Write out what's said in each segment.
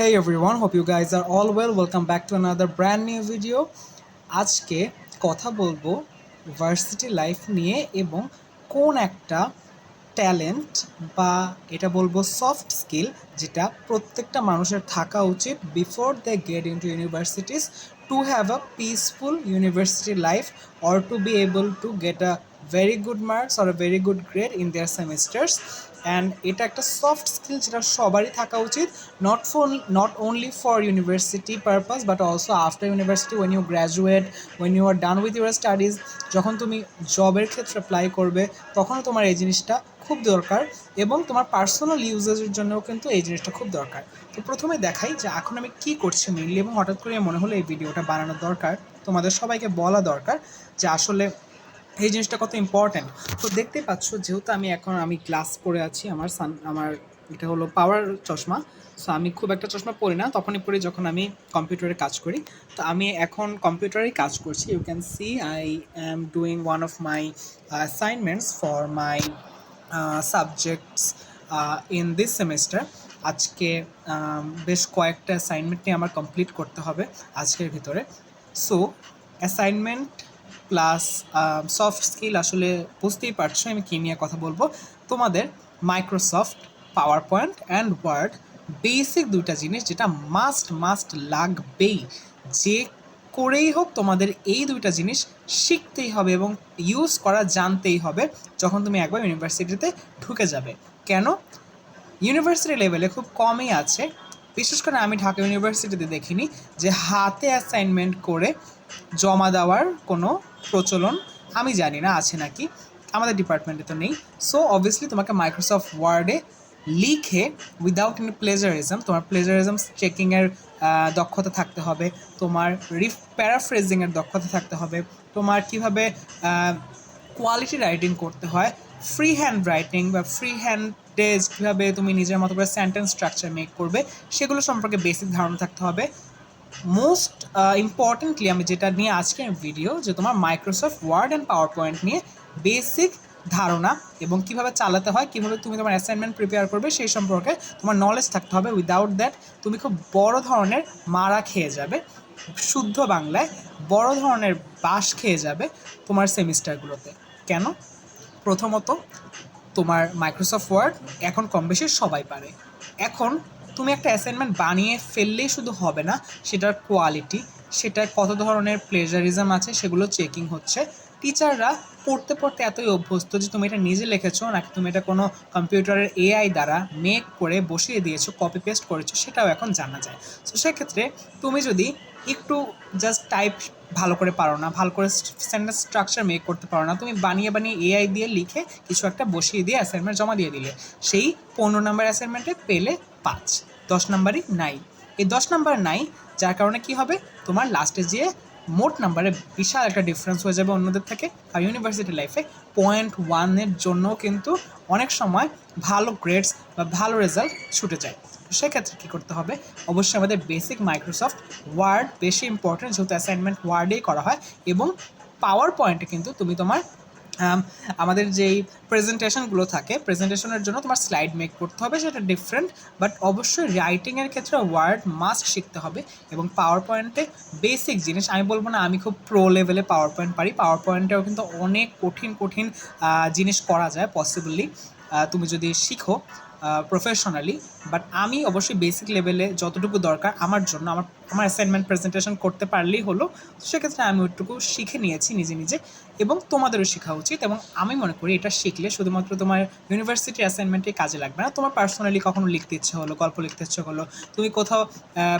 Hey everyone, hope you guys are all well. Welcome back to another brand new video. আজকে কথা বলব varsity life নিয়ে এবং কোন একটা ট্যালেন্ট বা এটা বলব সফট স্কিল যেটা প্রত্যেকটা মানুষের থাকা উচিত before they get into universities to have a peaceful university life or to be able to get a very good marks or very good grade in their semesters and এটা একটা soft skill যেটা সবারই থাকা উচিত not for not only for university purpose but also after university when you graduate when you are done with your studies যখন তুমি জবের ক্ষেত্রে অ্যাপ্লাই করবে, তখনও তোমার এই জিনিসটা খুব দরকার এবং তোমার পার্সোনাল ইউজেসের জন্যও কিন্তু এই জিনিসটা খুব দরকার। তো প্রথমে দেখাই যে এখন আমি কী করছি মেনলি এবং হঠাৎ করে মনে হলো এই ভিডিওটা বানানো দরকার। তোমাদের সবাইকে বলা দরকার যে আসলে এই জিনিসটা কত ইম্পর্ট্যান্ট তো দেখতেই পাচ্ছ যেহেতু আমি এখন আমি গ্লাস পরে আছি আমার সান আমার এটা হলো পাওয়ার চশমা সো আমি খুব একটা চশমা পরি না তখনই পরি যখন আমি কম্পিউটারে কাজ করি তো আমি এখন কম্পিউটারেই কাজ করছি। You can see I am doing one of my assignments for my subjects in this semester আজকে um, বেশ কয়েকটা অ্যাসাইনমেন্ট নিয়ে আমার কমপ্লিট করতে হবে আজকের ভিতরে। So assignment plus soft skill আসলে বুঝতেই পারছ, আমি কী নিয়ে কথা বলব। তোমাদের Microsoft PowerPoint and Word basic দুইটা জিনিস যেটা মাস্ট মাস্ট লাগবেই। যে করেই হোক তোমাদের এই দুইটা জিনিস শিখতেই হবে এবং ইউজ করা জানতেই হবে যখন তুমি একবার ইউনিভার্সিটিতে ঢুকে যাবে। কেন? ইউনিভার্সিটি লেভেলে খুব কমই আছে। বিশেষ করে আমি ঢাকা ইউনিভার্সিটিতে দেখিনি যে হাতে অ্যাসাইনমেন্ট করে জমা দেওয়ার কোনো প্রচলন আমি জানি না, আছে নাকি? আমাদের ডিপার্টমেন্টে তো নেই। সো অবভিয়াসলি তোমাকে মাইক্রোসফট ওয়ার্ডে লিখে উইদাউট এনি প্লেজারিজম তোমার প্লেজারিজম চেকিংয়ের দক্ষতা থাকতে হবে, তোমার রিফ প্যারাফ্রেজিংয়ের দক্ষতা থাকতে হবে, তোমার কীভাবে কোয়ালিটি রাইটিং করতে হয় ফ্রি হ্যান্ড রাইটিং বা ফ্রি হ্যান্ড ডেজ কীভাবে তুমি নিজের মতো করে সেন্টেন্স স্ট্রাকচার মেক করবে, সেগুলো সম্পর্কে বেসিক ধারণা থাকতে হবে। মোস্ট ইম্পর্টেন্টলি আমি যেটা নিয়ে আজকে ভিডিও যে তোমার Microsoft Word and PowerPoint নিয়ে বেসিক ধারণা এবং কীভাবে চালাতে হয়, কীভাবে তুমি তোমার অ্যাসাইনমেন্ট প্রিপেয়ার করবে, সেই সম্পর্কে তোমার নলেজ থাকতে হবে। উইদাউট দ্যাট তুমি খুব বড় ধরনের মারা খেয়ে যাবে। শুদ্ধ বাংলায় বড় ধরনের বাস খেয়ে যাবে তোমার সেমিস্টারগুলোতে কেন? প্রথমত তোমার মাইক্রোসফট ওয়ার্ড এখন কম বেশি সবাই পারে। এখন তুমি একটা অ্যাসাইনমেন্ট বানিয়ে ফেললেই শুধু হবে না, সেটার কোয়ালিটি সেটা কত ধরনের প্লেজারিজম আছে সেগুলো চেকিং হচ্ছে। টিচাররা পড়তে পড়তে এতই অভ্যস্ত যে তুমি এটা নিজে লিখেছো, নাকি তুমি এটা কোনো কম্পিউটারের এআই দ্বারা মেক করে বসিয়ে দিয়েছ কপি পেস্ট করেছ, সেটাও এখন জানা যায়। তো সেক্ষেত্রে তুমি যদি একটু জাস্ট টাইপ ভালো করে পারো না, ভালো করে সেন্টেন্স স্ট্রাকচার মেক করতে পারো না, তুমি বানিয়ে বানিয়ে এআই দিয়ে লিখে কিছু একটা বসিয়ে দিয়ে অ্যাসাইনমেন্ট জমা দিয়ে দিলে, সেই পনেরো নাম্বার অ্যাসাইনমেন্টে পেলে পাঁচ, দশ নম্বরই নাই। এই দশ নাম্বার নাই, যার কারণে কি হবে? তোমার লাস্টে যেয়ে মোট নাম্বারে বিশাল একটা ডিফারেন্স হয়ে যাবে অন্যদের থেকে। আর ইউনিভার্সিটি লাইফে পয়েন্ট ওয়ানের জন্য কিন্তু অনেক সময় ভালো গ্রেডস বা ভালো রেজাল্ট ছুটে যায়। তো সেক্ষেত্রে কী করতে হবে? অবশ্যই আমাদের বেসিক মাইক্রোসফট ওয়ার্ড বেশি ইম্পর্টেন্ট যেহেতু অ্যাসাইনমেন্ট ওয়ার্ডেই করা হয় এবং পাওয়ার পয়েন্টে কিন্তু তুমি তোমার আমাদের যেই প্রেজেন্টেশনগুলো থাকে প্রেজেন্টেশনের জন্য তোমার স্লাইড মেক করতে হবে, সেটা ডিফারেন্ট বাট অবশ্যই রাইটিংয়ের ক্ষেত্রে ওয়ার্ড মাস্ট শিখতে হবে এবং পাওয়ার পয়েন্টে বেসিক জিনিস, আমি বলব না আমি খুব প্রো লেভেলে পাওয়ার পয়েন্ট পারি পাওয়ার পয়েন্টেও কিন্তু অনেক কঠিন কঠিন জিনিস করা যায় পসিবলি তুমি যদি শিখো প্রফেশনালি বাট আমি অবশ্যই বেসিক লেভেলে যতটুকু দরকার, আমার জন্য, আমার আমার অ্যাসাইনমেন্ট প্রেজেন্টেশন করতে পারলেই হলো। সেক্ষেত্রে আমি ওইটুকু শিখে নিয়েছি নিজে নিজে এবং তোমাদেরও শেখা উচিত এবং আমি মনে করি এটা শিখলে শুধুমাত্র তোমার ইউনিভার্সিটি অ্যাসাইনমেন্টে কাজে লাগবে না, তোমার পার্সোনালি কখনো লিখতে ইচ্ছে হলো, গল্প লিখতে ইচ্ছে হলো, তুমি কোথাও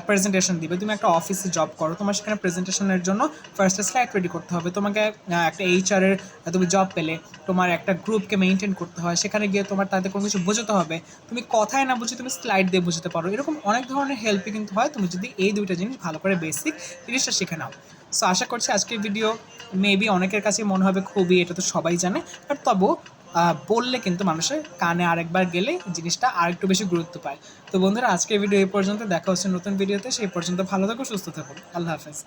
প্রেজেন্টেশন দিবে, তুমি একটা অফিসে জব করো, তোমার সেখানে প্রেজেন্টেশনের জন্য ফার্স্টে স্লাইড রেডি করতে হবে, তোমাকে একটা এইচআরের তুমি জব পেলে, তোমার একটা গ্রুপকে মেনটেন করতে হয়, সেখানে গিয়ে তোমার তাদের কোনো কিছু বোঝাতে হবে, তুমি কথায় না বুঝে তুমি স্লাইড দিয়ে বুঝতে পারো, এরকম অনেক ধরনের হেল্পই কিন্তু হয়, তুমি যদি এই দুইটা জিনিস, ভালো করে বেসিক জিনিসটা শিখে নাও। সো আশা করছি আজকের ভিডিও মেবি অনেকের কাছে মনে হবে খুবই, এটা তো সবাই জানে বাট তবু বললে কিন্তু মানুষের কানে আরেকবার গেলে জিনিসটা আরেকটু বেশি গুরুত্ব পায়। তো বন্ধুরা, আজকের ভিডিও এই পর্যন্ত, দেখা হচ্ছে নতুন ভিডিওতে সেই পর্যন্ত ভালো থাকো, সুস্থ থাকো। আল্লাহ হাফেজ।